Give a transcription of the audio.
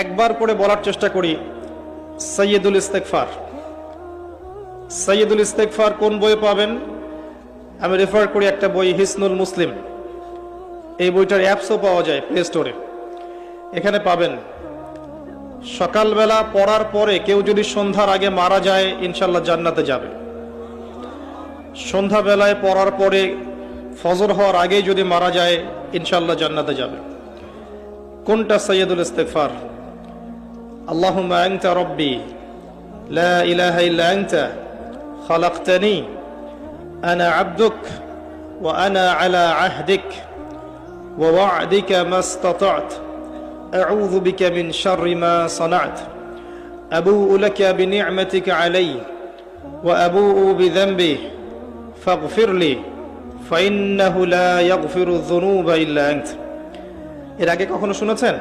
একবার করে বলার চেষ্টা করি সৈয়দুল ইস্তেকফার সৈয়দুল ইস্তেকফার কোন বই পাবেন? আমি রেফার করি একটা বই, হিসনুল মুসলিম। এই বইটার অ্যাপসও পাওয়া যায় প্লে স্টোরে এখানে পাবেন, সকালবেলা পড়ার পরে কেউ যদি সন্ধ্যার আগে মারা যায় ইনশাল্লাহ জান্নাতে যাবে। সন্ধ্যাবেলায় পড়ার পরে ফজর হওয়ার আগে যদি মারা যায় ইনশাল্লাহ জান্নাতে যাবে। কোনটা সৈয়দুল ইস্তেকফার আল্লাহুম্মা আনতা রব্বি লা ইলাহা ইল্লা আনতা খালাকতানি আনা আবদুক ওয়া আনা আলা আহদিক ওয়া ওয়া'দিকা মাস্তাতা'ত আউযু বিকা মিন শাররি মা সানা'ত আবু'ু লাকা বিনি'মাতিকা আলাইয়া ওয়া আবু'ু বিযানবি ফাগফির লি ফাইন্নাহু লা ইয়াগফিরু যুনুবা ইল্লা আনতা এর আগে কখনো শুনেছেন